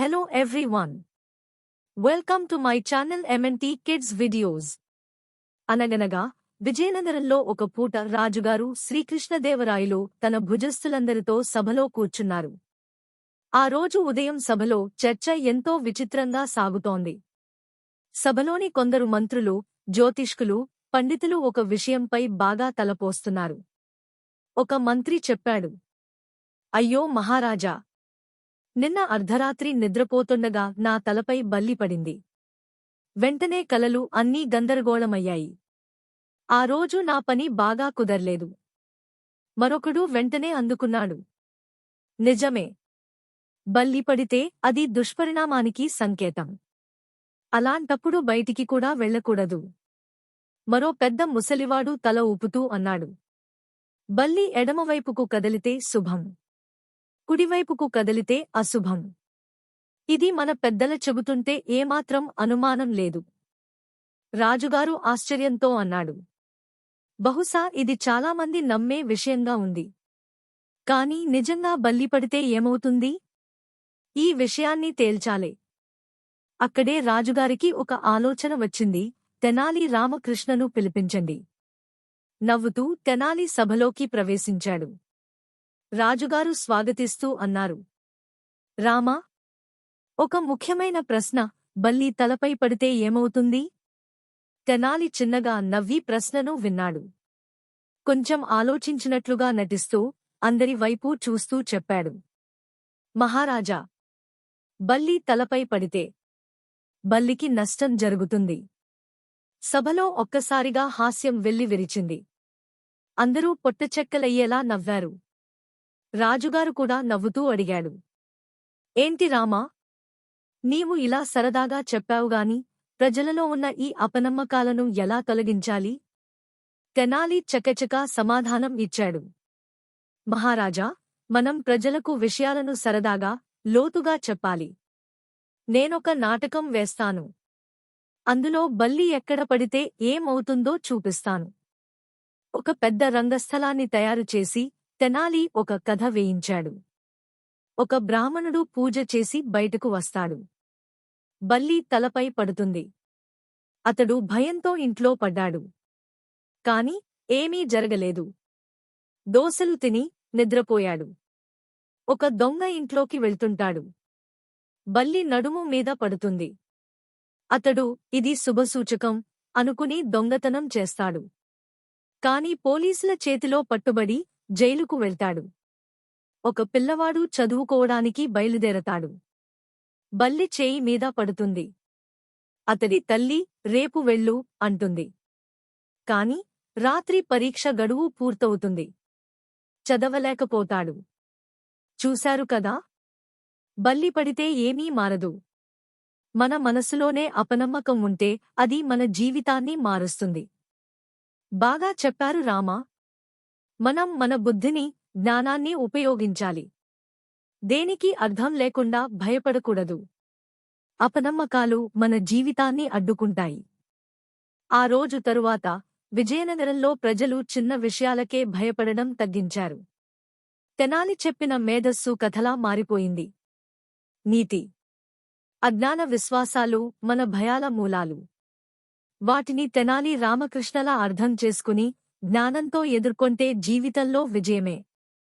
Hello everyone. Welcome to my channel MNT Kids Videos. అనగనగా విజయనగరంలో ఒక పూట రాజుగారు శ్రీకృష్ణదేవరాయలు తన భుజస్థులందరితో సభలో కూర్చున్నారు ఆ రోజు ఉదయం సభలో చర్చ ఎంతో విచిత్రంగా సాగుతోంది సభలోని కొందరు మంత్రులు జ్యోతిష్కులు పండితులు ఒక విషయంపై బాగా తలపోస్తున్నారు ఒక మంత్రి చెప్పాడు అయ్యో మహారాజా నిన్న అర్ధరాత్రి నిద్రపోతుండగా నా తలపై బల్లి పడింది. వెంటనే కలలు అన్నీ గందరగోళమయ్యాయి. ఆ రోజు నా పని బాగా కుదర్లేదు. మరొకడు వెంటనే అందుకున్నాడు. నిజమే. బల్లి పడితే అది దుష్పరిణామానికి సంకేతం. అలాంటప్పుడు బయటికి కూడా వెళ్ళకూడదు. మరో పెద్ద ముసలివాడు తల ఊపుతూ అన్నాడు. బల్లి ఎడమవైపుకు కదిలితే శుభం. కుడివైపుకు కదిలితే అశుభం. ఇది మన పెద్దల చెబుతుంటే ఏమాత్రం అనుమానం లేదు. రాజుగారు ఆశ్చర్యంతో అన్నాడు. బహుశా ఇది చాలామంది నమ్మే విషయంగా ఉంది. కాని నిజంగా బల్లిపడితే ఏమవుతుంది? ఈ విషయాన్ని తేల్చాలే. అక్కడే రాజుగారికి ఒక ఆలోచన వచ్చింది. తెనాలి రామకృష్ణను పిలిపించండి. నవ్వుతూ తెనాలి సభలోకి ప్రవేశించాడు. రాజుగారు స్వాగతిస్తూ అన్నారు. రామా ఒక ముఖ్యమైన ప్రశ్న బల్లి తలపై పడితే ఏమవుతుంది? తెనాలి చిన్నగా నవ్వి ప్రశ్నను విన్నాడు. కొంచెం ఆలోచించినట్లుగా నటిస్తూ అందరి వైపు చూస్తూ చెప్పాడు. మహారాజా బల్లి తలపై పడితే బల్లికి నష్టం జరుగుతుంది. సభలో ఒక్కసారిగా హాస్యం వెల్లి విరిచింది. అందరూ పొట్టచెక్కలయ్యేలా నవ్వారు. రాజుగారు కూడా నవ్వుతూ అడిగాడు. ఏంటి రామా? నీవు ఇలా సరదాగా చెప్పావుగాని ప్రజలలో ఉన్న ఈ అపనమ్మకాలను ఎలా తొలగించాలి? తెనాలి చకచకా సమాధానం ఇచ్చాడు. మహారాజా మనం ప్రజలకు విషయాలను సరదాగా లోతుగా చెప్పాలి. నేనొక నాటకం వేస్తాను. అందులో బల్లి ఎక్కడ పడితే ఏమవుతుందో చూపిస్తాను. ఒక పెద్ద రంగస్థలాన్ని తయారు చేసి తెనాలి ఒక కథ వేయించాడు. ఒక బ్రాహ్మణుడు పూజ చేసి బయటకు వస్తాడు. బల్లి తలపై పడుతుంది. అతడు భయంతో ఇంట్లో పడ్డాడు. కాని ఏమీ జరగలేదు. దోసలు తిని నిద్రపోయాడు. ఒక దొంగ ఇంట్లోకి వెళ్తుంటాడు. బల్లి నడుము మీద పడుతుంది. అతడు ఇది శుభసూచకం అనుకుని దొంగతనం చేస్తాడు. కాని పోలీసుల చేతిలో పట్టుబడి జైలుకు వెళ్తాడు. ఒక పిల్లవాడు చదువుకోవడానికి బయలుదేరతాడు. బల్లి చేయి మీద పడుతుంది. అతడి తల్లి రేపు వెళ్ళు అంటుంది. కాని రాత్రి పరీక్ష గడువు పూర్తవుతుంది. చదవలేకపోతాడు. చూశారు కదా? బల్లి పడితే ఏమీ మారదు. మన మనసులోనే అపనమ్మకం ఉంటే అది మన జీవితాన్ని మారుస్తుంది. బాగా చెప్పారు రామా? మనం మన బుద్ధిని జ్ఞానాన్ని ఉపయోగించాలి. దేనికి అర్థం లేకుండా భయపడకూడదు. అపనమ్మకాలు మన జీవితాన్ని అడ్డుకుంటాయి. ఆ రోజు తరువాత విజయనగరంలో ప్రజలు చిన్న విషయాలకే భయపడడం తగ్గించారు. తెనాలి చెప్పిన మేధస్సు కథలా మారిపోయింది. నీతి. అజ్ఞాన విశ్వాసాలు మన భయాల మూలాలు. వాటిని తెనాలి రామకృష్ణలా అర్థం చేసుకుని జ్ఞానంతో ఎదుర్కొంటే జీవితంలో విజయమే.